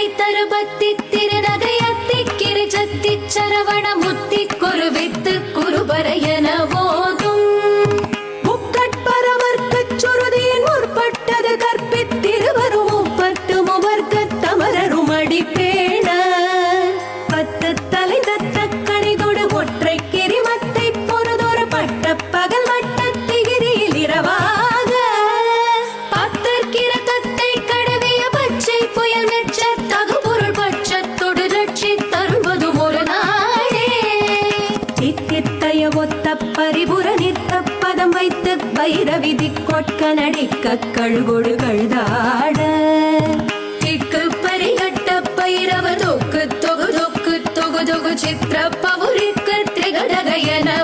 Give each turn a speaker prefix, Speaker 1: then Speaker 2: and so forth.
Speaker 1: பத்தை தருபத்தி திருநகையத்தி கிரிஜத்தி சரவண முத்தி குருவித்து குருபரையனவோ
Speaker 2: சித்தித்தைய ஒத்த பரிபுர நித்த பதம் வைத்து வைரவிதி கொட்க நடிக்க கழுகொடு கழுதாட
Speaker 1: திக்கு பரிகட்ட பைரவ தொக்கு தொகு தொக்கு தொகு தொகு சித்திர பவுரிக்கு திகடகையனவோ